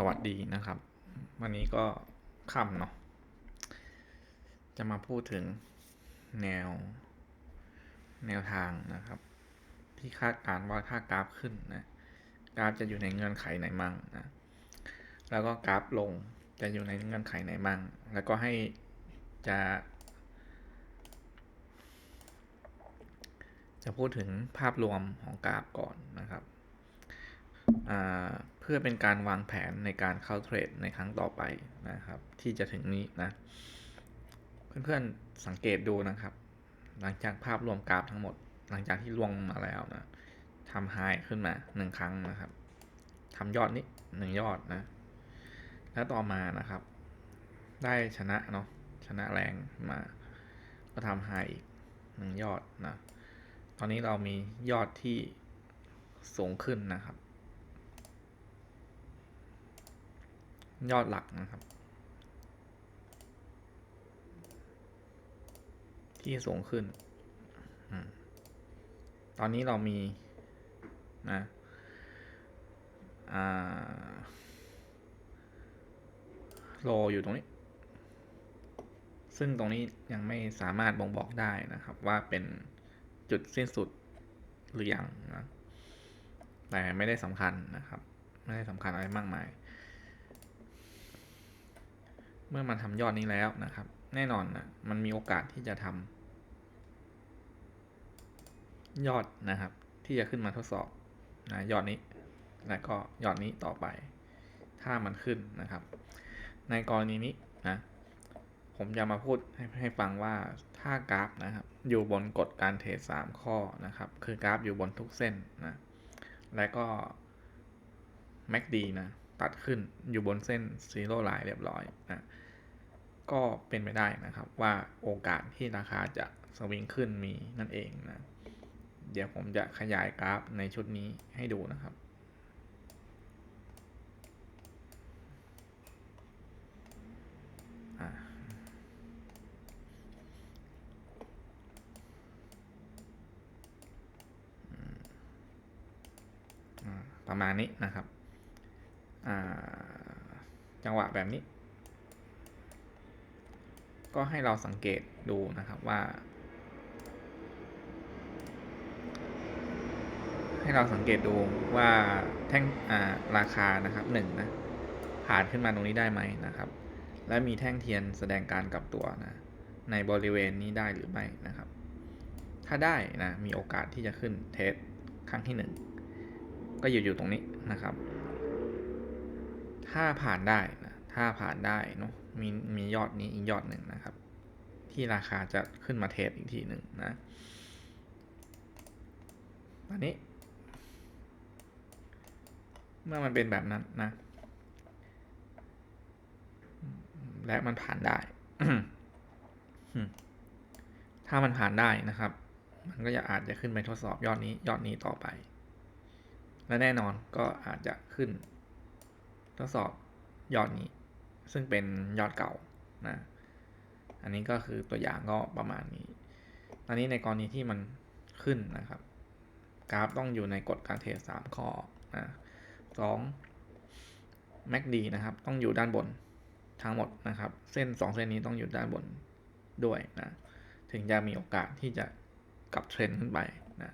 สวัสดีนะครับ วันนี้ก็ค่ำเนาะจะมาพูดถึงแนว แนวทางนะครับ ที่คาดการณ์ว่าถ้ากราฟขึ้นนะกราฟจะอยู่ในเงื่อนไขไหนมั่งนะแล้วก็กราฟลงจะอยู่ในเงื่อนไขไหนมั่งแล้วก็ให้จะ จะพูดถึงภาพรวมของกราฟก่อนนะครับอ่า พื่อเป็นการวางแผนในการเข้าเทรดในครั้งต่อไปนะครับ ที่จะถึงนี้นะ เพื่อนๆสังเกตดูนะครับ หลังจากภาพรวมกราฟทั้งหมด หลังจากที่ลวงมาแล้วนะทำไฮขึ้นมาหนึ่งครั้งนะครับทำยอดนี้หนึ่งยอดนะ แล้วต่อมานะครับ ได้ชนะเนาะชนะแรงมา ก็ทำไฮอีกหนึ่งยอดนะ ตอนนี้เรามียอดที่สูงขึ้นนะครับ ยอดหลักนะครับ ที่สูงขึ้นอตอนนี้เรามีนะโลอยู่ตรงนี้ ซึ่งตรงนี้ยังไม่สามารถบ่งบอกได้นะครับ ว่าเป็นจุดสิ้นสุดหรือยังนะแต่ไม่ได้สำคัญนะครับ ไม่ได้สำคัญอะไรมากมาย เมื่อมันทำยอดนี้แล้วนะครับ แน่นอนนะมันมีโอกาสที่จะทำยอดนะครับ ที่จะขึ้นมาทดสอบนะยอดนี้ และก็ยอดนี้ต่อไป ถ้ามันขึ้นนะครับ ในกรณีนี้นะผมจะมาพูดให้ให้ฟังว่าถ้ากราฟนะครับ อยู่บนกฎการเทรด3ข้อนะครับ คือกราฟอยู่บนทุกเส้นนะ และก็ MACD นะ ตัดขึ้นอยู่บนเส้นซีโร่ไลน์เรียบร้อยนะก็เป็นไปได้นะครับว่าโอกาสที่ราคาจะสวิงขึ้นมีนั่นเองนะ เดี๋ยวผมจะขยายกราฟในชุดนี้ให้ดูนะครับ ประมาณนี้นะครับ จังหวะแบบนี้ ก็ให้เราสังเกตดูนะครับว่า ให้เราสังเกตดูว่าแท่งาราคานะครับหนึ่งนะผ่านขึ้นมาตรงนี้ได้ไหมนะครับ และมีแท่งเทียนแสดงการกลับตัวนะในบริเวณนี้ได้หรือไม่นะครับ ถ้าได้นะมีโอกาสที่จะขึ้นเทสครั้งที่หนึ่งก็อยู่อยู่ตรงนี้นะครับ ถ้าผ่านได้นะถ้าผ่านได้เนาะมีมียอดนี้อีกยอดหนึ่งนะครับ ที่ราคาจะขึ้นมาเทสอีกทีหนึ่งนะอันนี้ เมื่อมันเป็นแบบนั้นนะ และมันผ่านได้ถ้ามันผ่านได้นะครับ มันก็จะอาจจะขึ้นไปทดสอบยอดนี้ ยอดนี้ต่อไป และแน่นอนก็อาจจะขึ้น ทดสอบยอดนี้ ซึ่งเป็นยอดเก่านะอันนี้ก็คือตัวอย่างก็ประมาณนี้ ตอนนี้ในกรณีที่มันขึ้นนะครับ กราฟต้องอยู่ในกฎการเทรดสามข้อนะสอง MACD นะครับ ต้องอยู่ด้านบนทั้งหมดนะครับ เส้นสองเส้นนี้ต้องอยู่ด้านบนด้วยนะ ถึงจะมีโอกาสที่จะกลับเทรนขึ้นไปนะ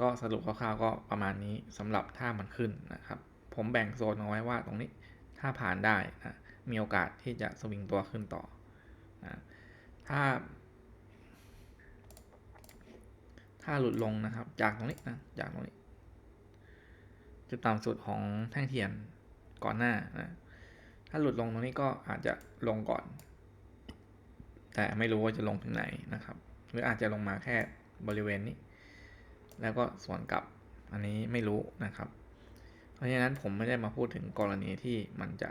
ก็สรุปคร่าวๆก็ประมาณนี้สำหรับถ้ามันขึ้นนะครับ ผมแบ่งโซนเอาไว้ว่าตรงนี้ถ้าผ่านได้นะมีโอกาสที่จะสวิงตัวขึ้นต่อนะถ้า ถ้าหลุดลงนะครับจากตรงนี้นะจากตรงนี้ จุดต่ำสุดของแท่งเทียนก่อนหน้านะถ้าหลุดลงตรงนี้ก็อาจจะลงก่อน แต่ไม่รู้ว่าจะลงถึงไหนนะครับ หรืออาจจะลงมาแค่บริเวณนี้ แล้วก็สวนกลับอันนี้ไม่รู้นะครับ ราะฉะนั้นผมไม่ได้มาพูดถึงกรณีที่มันจะ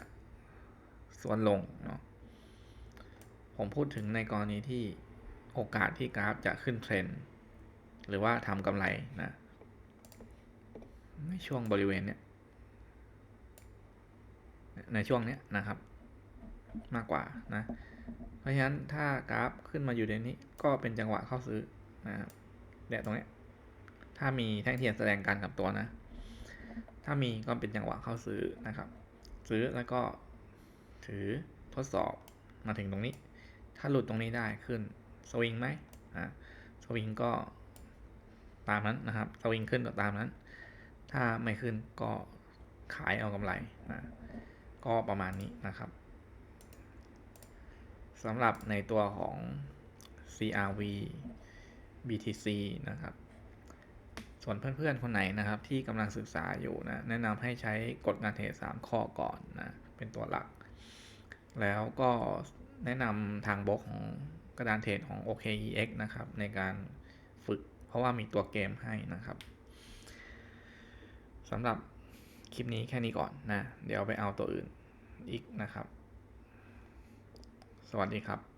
สวนลงเนาะผมพูดถึงในกรณีที่โอกาสที่กราฟจะขึ้นเทรนด์หรือว่าทำกำไรนะในช่วงบริเวณเนี้ยในช่วงเนี้ยนะครับ มากกว่านะ เพราะฉะนั้นถ้ากราฟขึ้นมาอยู่ในนี้ก็เป็นจังหวะเข้าซื้อนะครับเนี่ยตรงเนี้ยถ้ามีแท่งเทียนแสดงการกลับตัวนะ ถ้ามีก็เป็นจังหวะเข้าซื้อนะครับ ซื้อแล้วก็ถือทดสอบมาถึงตรงนี้ ถ้าหลุดตรงนี้ได้ขึ้นสวิงไหมอ่าสวิงก็ตามนั้นนะครับสวิงขึ้นก็ตามนั้น ถ้าไม่ขึ้นก็ขายเอากำไรนะก็ประมาณนี้นะครับสำหรับในตัวของ CRV BTC นะครับ ส่วนเพื่อนๆ คนไหนนะครับที่กำลังศึกษาอยู่นะแนะนำให้ใช้กฎการเทรด3ข้อก่อนนะเป็นตัวหลัก แล้วก็แนะนำทางบล็อกของกระดานเทรดของ OKEX นะครับในการฝึก เพราะว่ามีตัวเกมให้นะครับสำหรับคลิปนี้แค่นี้ก่อนนะ เดี๋ยวไปเอาตัวอื่นอีกนะครับ สวัสดีครับ